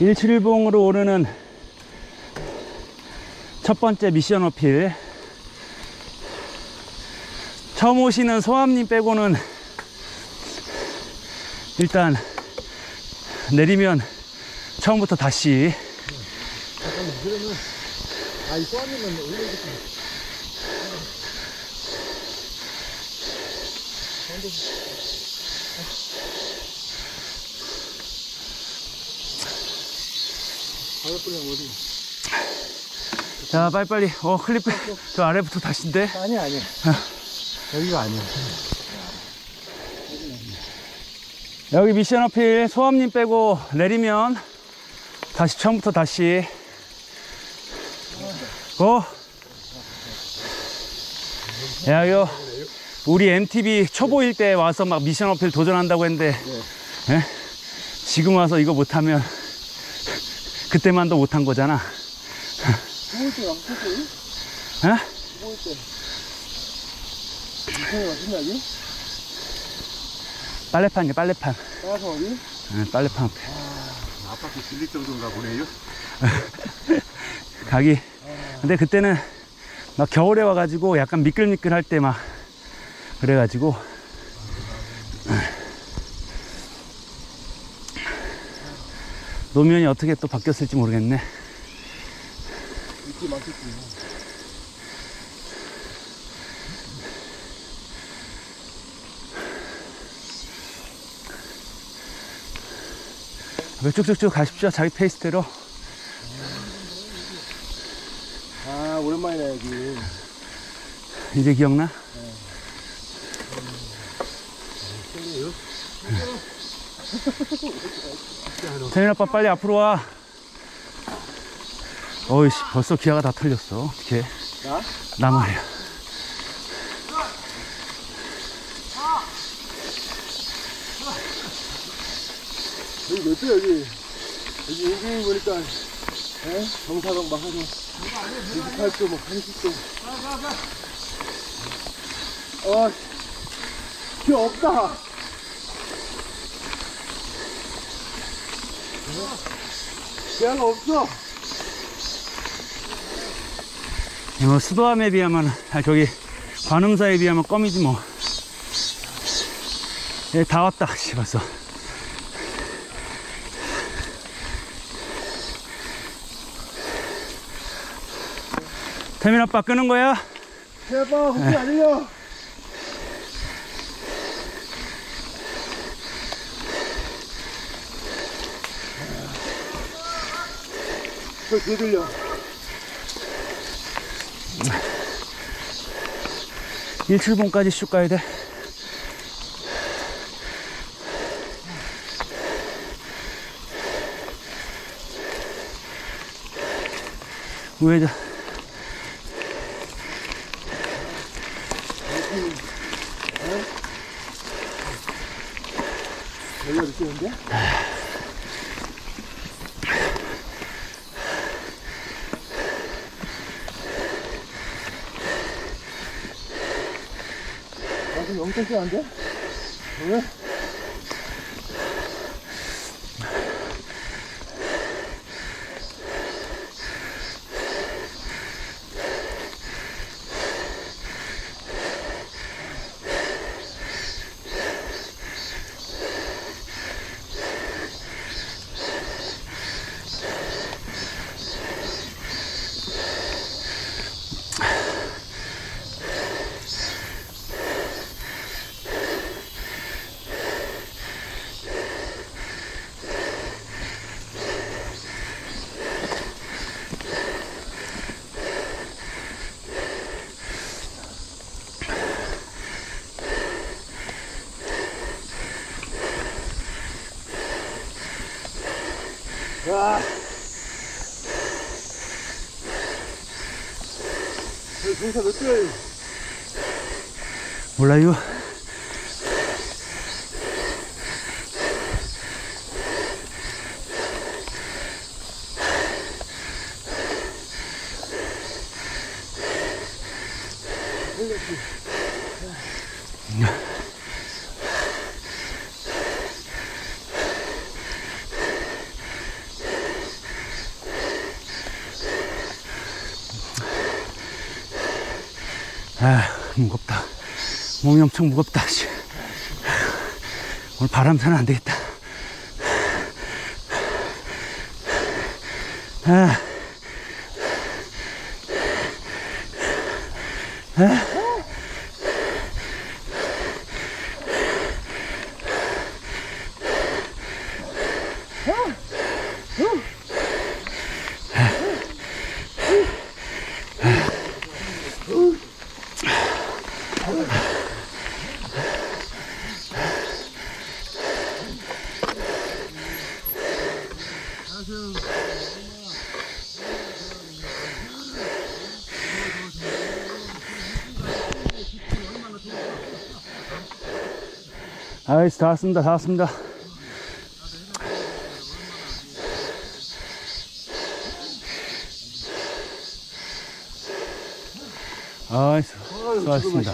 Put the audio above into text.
일출봉으로 오르는 첫 번째 미션 어필. 처음 오시는 소암님 빼고는 일단 내리면 처음부터 다시. 가격불량 어디? 자 빨리빨리 어 클립 저 아래부터 다시인데 아니야, 아니야. 여기가 아니야. 여기 미션 어필 소암님 빼고 내리면 다시 처음부터 다시 고! 야, 요, 우리 MTV 초보일 때 와서 막 미션 어필 도전한다고 했는데, 예? 지금 와서 이거 못하면, 그때만도 못한 거잖아. 때 때. 여기? 빨래판이야, 빨래판. 따라서 어디? 예, 빨래판 앞에. 아파트 질릴 정도인가 보네요. 가기. 근데 그때는 막 겨울에 와가지고 약간 미끌미끌 할 때 막 그래가지고 노면이 어떻게 또 바뀌었을지 모르겠네. 많겠지. 쭉쭉쭉 가십시오. 자기 페이스대로. 아, 오랜만이네, 여기. 이제 기억나? 태민 아빠 빨리 앞으로 와. 어이씨, 벌써 기아가 다 털렸어. 어떻게? 나? 나 말이야. 여기 몇 대, 여기? 여기 인생이 보니까, 에? 정사동 막 하고, 28도, 막 30도. 어, 기 없다. 기아가 없어. 뭐 수도함에 비하면, 아, 저기, 관음사에 비하면 껌이지 뭐. 예, 다 왔다, 씨, 벌써. 태민 아빠 끄는 거야? 제발, 혹시 아니냐? 저 뒤에 들려. 일출봉까지 슉 가야 돼. 우회전. 여기가 느끼는데? 영점 안 돼? 왜? 경사도 뛰어요. 몰라요. Yeah. 아, 무겁다. 몸이 엄청 무겁다. 씨. 오늘 바람 타는 안 되겠다. 아. 아 이스 다 왔습니다. 다 왔습니다. 아이스 수고하셨습니다.